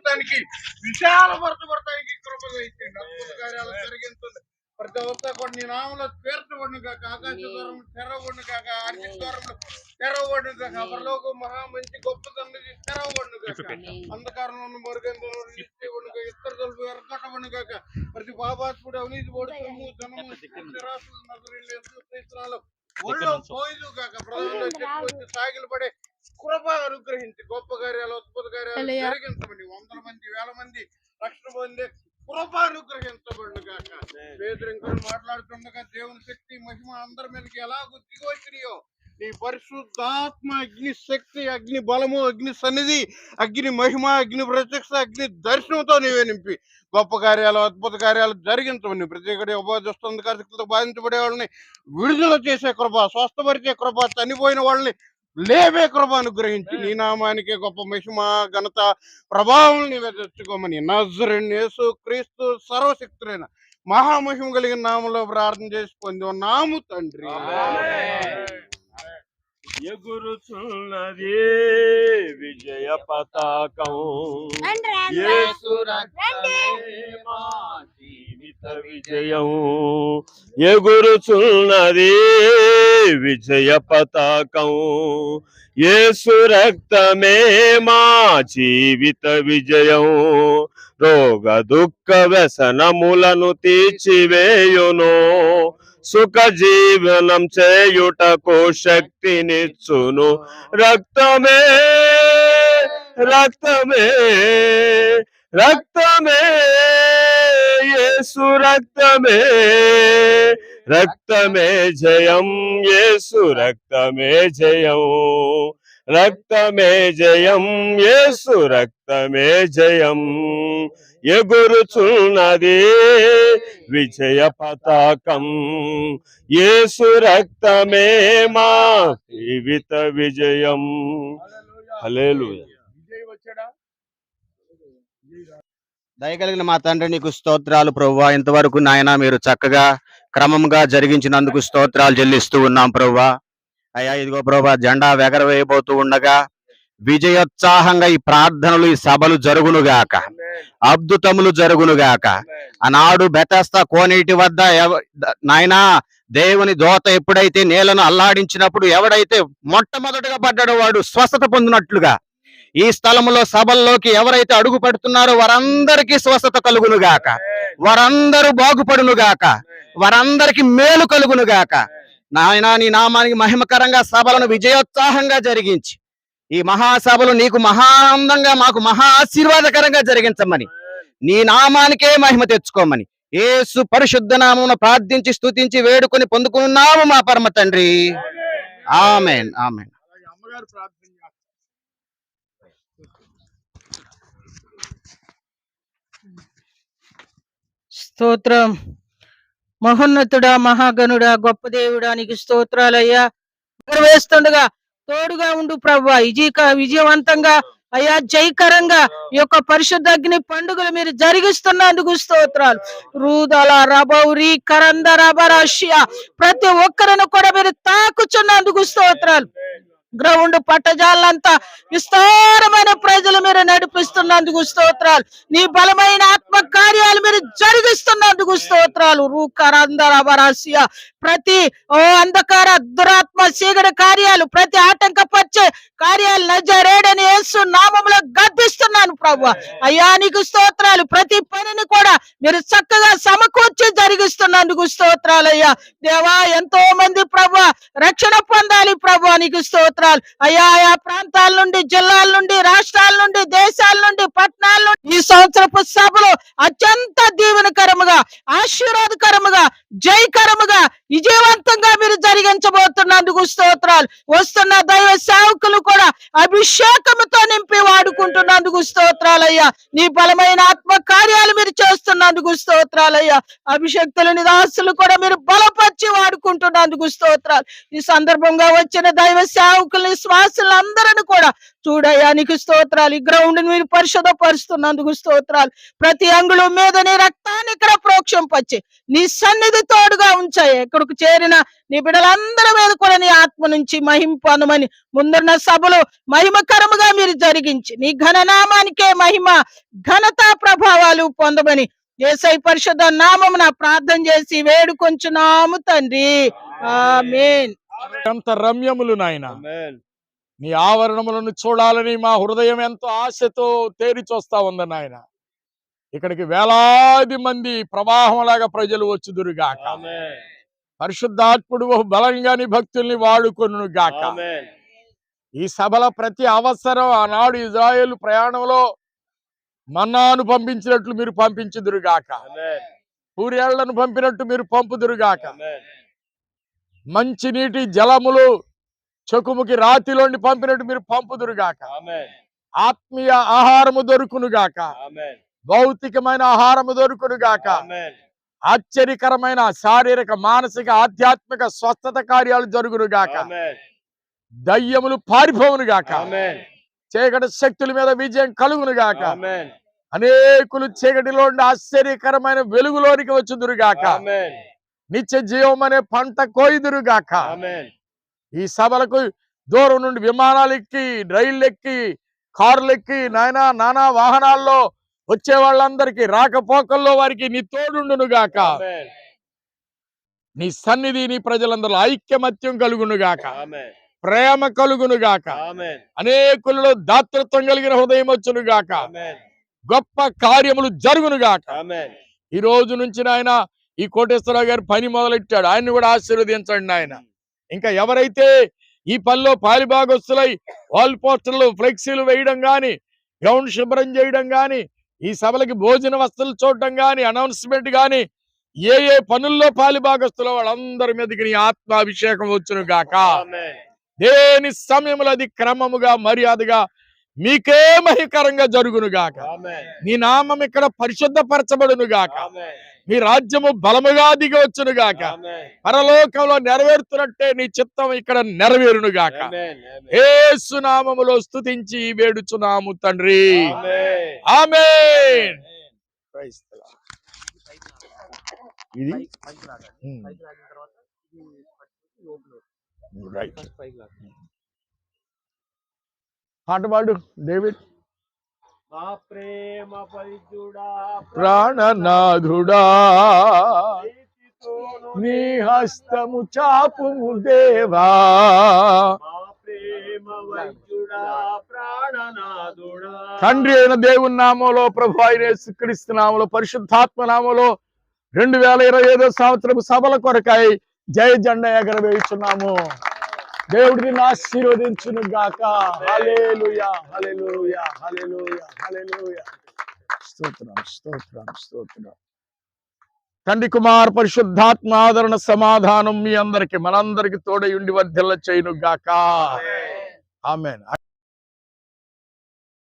పరచబడటానికి విశాలపరచబడటానికి కృప ఇచ్చింది అద్భుత కార్యాలు జరిగించండి. ప్రతి ఒక్క కూడా నీ నామంలో పేర్చబడిన కాక ఆకాశ దూరం తెరవబడిన కాక అన్ని దూరంలో తెరవబడిన కాక పరలోక మహా మంచి గొప్ప తండ్రి తెరవబడిన కాక అంధకారంలో ఉన్న కాక ఇతర తలుపు ఎరగొట్టబడిన కాక ప్రతి పాపాత్ముడు అవినీతి పోడు స్థిరాస్తులు నగరీలు క్రీస్తునాలు ఒళ్ళో పోయిదు కాక వచ్చి సాగిలు పడే కృప అనుగ్రహించి గొప్ప కార్యాలు అద్భుత కార్యాలు. జరిగించమని వేల మంది రక్షణ పొందే కృప అనుగ్రహించబడి కాక పేదరు ఇంకా మాట్లాడుతుండగా దేవుని శక్తి మహిమ అందరి మీదకి ఎలాగో దిగొచ్చినాయో నీ పరిశుద్ధాత్మ అగ్ని శక్తి అగ్ని బలము అగ్ని సన్నిధి అగ్ని మహిమ అగ్ని ప్రత్యక్ష అగ్ని దర్శనంతో నీవే నింపి. గొప్ప కార్యాలు అద్భుత కార్యాలు జరిగించమని ప్రతి ఒక్కటి ఉపాధిస్తుంది కార్యక్రమంతో బాధించబడే వాళ్ళని విడుదల చేసే కృప స్వస్థపరిచే కృప చనిపోయిన వాళ్ళని లేవే కృప అనుగ్రహించి నీ నామానికి గొప్ప మహిమ ఘనత ప్రభావం నీవే తెచ్చుకోమని నజరుని యేసు క్రీస్తు సర్వశక్తులైన మహామహిమ కలిగిన నామంలో ప్రార్థన చేసి పొంది ఉన్నాము తండ్రి ఎగురుచున్నది విజయ పతాకం. విజయము రక్తమే మా ఎగురుచున్నది విజయ పతాకం యేసు రక్తమే మా జీవిత విజయం రోగ దుఃఖ వ్యసనములను తీర్చివేయును. సుఖ జీవనం చేయుటకు శక్తినిచ్చును. రక్తమే రక్తమే రక్తమే. యేసు రక్తమే రక్తమే జయం యేసు రక్తమే జయం రక్తమే జయం యేసు రక్తమే జయం. ఎగురుచున్నది విజయ పతాకం యేసు రక్తమే మా జీవిత విజయం. హలేలుయా దయగలిగిన మా తండ్రి నీకు స్తోత్రాలు ప్రవ్వా. ఇంతవరకు నాయన మీరు చక్కగా క్రమంగా జరిగించినందుకు స్తోత్రాలు చెల్లిస్తూ ఉన్నాం ప్రవ్వా. అయ్యా ఇదిగో ప్రభా జెండా ఎగరవేయబోతూ ఉండగా విజయోత్సాహంగా ఈ ప్రార్థనలు ఈ సభలు జరుగునుగాక అద్భుతములు జరుగునుగాక ఆనాడు బెతస్త కోనేటి వద్ద ఎవ- నాయనా దేవుని దోత ఎప్పుడైతే నేలను అల్లాడించినప్పుడు ఎవడైతే మొట్టమొదటగా పడ్డాడో వాడు స్వస్థత పొందినట్లుగా ఈ స్థలములో సభల్లోకి ఎవరైతే అడుగు పెడుతున్నారో వారందరికీ స్వస్థత కలుగును గాక వారందరూ బాగుపడును గాక వారందరికి మేలు కలుగును గాక నాయనా నీ నామానికి మహిమకరంగా సభలను విజయోత్సాహంగా జరిగించి ఈ మహాసభలు నీకు మహానందంగా మాకు మహా ఆశీర్వాదకరంగా జరిగించమని నీ నామానికే మహిమ తెచ్చుకోమని యేసు పరిశుద్ధ నామమున ప్రార్థించి స్తుతించి వేడుకొని పొందుకున్నాము మా పరమ తండ్రి. Amen amen. స్తోత్రం. మహోన్నతుడా మహాగణుడా గొప్ప దేవుడా నీకు స్తోత్రాలయ్యా. వేస్తుండగా తోడుగా ఉండు ప్రభు విజయక విజయవంతంగా అయ్యా జయకరంగా ఈ యొక్క పరిశుద్ధ అగ్ని పండుగలు మీరు జరిగిస్తున్నందుకు స్తోత్రాలు. రూదల రబౌరి కరంద రబరాషియా. ప్రతి ఒక్కరిని కూడా మీరు తాకుచున్నందుకు స్తోత్రాలు. గ్రౌండ్ పట్టజాలంతా విస్తారమైన ప్రజలు మీరు నడిపిస్తున్నందుకు స్తోత్రాలు. నీ బలమైన ఆత్మ కార్యాలు మీరు జరిగిస్తున్నందుకు స్తోత్రాలు. రూకరందరబరాసియా ప్రతి ఓ అంధకార దురాత్మ చీకటి కార్యాలు ప్రతి ఆటంకపరిచే కార్యాలు నజరేడని యేసు నామంలో గర్పిస్తున్నాను ప్రభు అయ్యా నీకు స్తోత్రాలు. ప్రతి పనిని కూడా మీరు చక్కగా సమకూర్చి జరిగిస్తున్నందుకు స్తోత్రాలు అయ్యా. దేవా ఎంతో మంది ప్రభు రక్షణ పొందాలి ప్రభు నీకు స్తోత్రాలు ఆయా ప్రాంతాల నుండి జిల్లాల నుండి రాష్ట్రాల నుండి దేశాల నుండి పట్టణాల నుండి ఈ సంవత్సరపు సభలో అత్యంత దీవెనకరముగా ఆశీర్వాదకరముగా జయకరముగా మీరు స్తోత్రాలు. వస్తున్న దైవ సేవకులు కూడా అభిషేకముతో నింపి వాడుకుంటున్నందుకు స్తోత్రాలయ్యా. నీ బలమైన ఆత్మ కార్యాలు మీరు చేస్తున్నందుకు స్తోత్రాలయ్యా. అభిషక్తులు నిదాసులు కూడా మీరు బలపరిచి వాడుకుంటున్నందుకు స్తోత్రాలు. ఈ సందర్భంగా వచ్చిన దైవ సేవకుల్ని శ్వాసులు అందరిని కూడా చూడయ్యా నీకు స్తోత్రాలు. ఈ గ్రౌండ్ మీరు పరిశుధపరుస్తున్నందుకు స్తోత్రాలు. ప్రతి అంగుళం మీద నీ రక్తాన్ని ఇక్కడ ప్రోక్షంపచ్చి నీ సన్నిధి తోడుగా ఉంచాయి. ఇక్కడికి చేరిన నీ బిడ్డలందరి మీద కూడా నీ ఆత్మ నుంచి మహింపు అనుమని ముందున్న సభలో మహిమకరముగా మీరు జరిగించి నీ ఘననామానికే మహిమ ఘనత ప్రభావాలు పొందమని ఏసై పరిశుద్ధ నామమున ప్రార్థన చేసి వేడుకొంచున్నాము తండ్రి. ఆమేన్. ఎంత రమ్యములు నాయన. నీ ఆవరణములను చూడాలని మా హృదయం ఎంతో ఆశతో తేరి చూస్తా ఉంది నాయన. ఇక్కడికి వేలాది మంది ప్రవాహంలాగా ప్రజలు వచ్చుదురుగాక. పరిశుద్ధాత్ముడు బహు బలంగా నీ భక్తుల్ని వాడుకొను గాక. ఈ సభల ప్రతి అవసరం ఆనాడు ఇజ్రాయేల్ ప్రయాణంలో మన్నాను పంపించినట్లు మీరు పంపించుదురుగాక పూరేళ్ళను పంపినట్టు మీరు పంపుదురుగాక మంచి నీటి జలములు చకుముకి రాతిలోని పంపినట్టు మీరు పంపుదురుగాక ఆత్మీయ ఆహారము దొరుకునుగాక భౌతికమైన ఆహారము దొరుకునుగాక ఆశ్చర్యకరమైన శారీరక మానసిక ఆధ్యాత్మిక స్వస్థత కార్యాలు జరుగునుగాక దయ్యములు పారిపోవునుగాక చీకటి శక్తుల మీద విజయం కలుగునుగాక అనేకులు చీకటిలో ఉండి ఆశ్చర్యకరమైన వెలుగులోనికి వచ్చుదురుగాక నిత్య జీవం అనే పంట కోయిదురుగాక ఈ సభలకు దూరం నుండి విమానాలు ఎక్కి రైళ్ళు ఎక్కి కార్లు ఎక్కి నాయనా నానా వాహనాల్లో వచ్చే వాళ్ళందరికీ రాకపోకల్లో వారికి నీ తోడుండును గాక నీ సన్నిధి నీ ప్రజలందరూ ఐక్యమత్యం కలుగును గాక ప్రేమ కలుగును గాక అనేకులలో దాతృత్వం కలిగిన హృదయం వచ్చును గాక గొప్ప కార్యములు జరుగును గాక ఈ రోజు నుంచి నాయన ఈ కోటేశ్వరరావు గారు పని మొదలెట్టాడు. ఆయన్ని కూడా ఆశీర్వదించండి ఆయన ఇంకా ఎవరైతే ఈ పనిలో పాలిభాగస్తులై వాల్ పోస్టర్లు ఫ్లెక్సీలు వేయడం గాని గ్రౌండ్ శుభ్రం చేయడం గాని ఈ సభలకి భోజన వస్తువులు చూడటం గాని అనౌన్స్మెంట్ గాని ఏ ఏ పనుల్లో పాలిభాగస్తులో వాళ్ళందరి మీదకి నీ ఆత్మాభిషేకం వచ్చును గాక. దేని సమయంలో అది క్రమముగా మర్యాదగా మీకే మహికరంగా జరుగును గాక. నీ నామం ఇక్కడ పరిశుద్ధపరచబడును గాక. నీ రాజ్యము బలముగా దిగి వచ్చును గాక. పరలోకంలో నెరవేరుతున్నట్టే నీ చిత్తం ఇక్కడ నెరవేరును గాక. ఏసు నామములో స్తుతించి వేడుచున్నాము తండ్రి. ఆమేన్. ఇది? ఉమ్. Right. పాట పాడు డేవిడ్ మా ప్రేమ పరిచుడా ప్రాణనాథుడా నీ హస్తము చాపుము దేవా. ప్రేమ వైద్యుడా ప్రాణనాథుడా తండ్రి అయిన దేవుని నామంలో ప్రభు అయిన యేసుక్రీస్తు నామంలో పరిశుద్ధాత్మ నామంలో రెండు వేల ఇరవై ఐదో సంవత్సరం సభల కొరకై జయ జెండా ఎగరవేయుచున్నాము. దేవుడు నిన్ను ఆశీర్వదించును గాక. స్తోత్రం స్తోత్రం స్తోత్రం. తండ్రి కుమార్ పరిశుద్ధాత్మ ఆదరణ సమాధానం మీ అందరికి మనందరికి తోడై ఉండి వర్ధిల్ల చేయును గాక. ఆమెన్.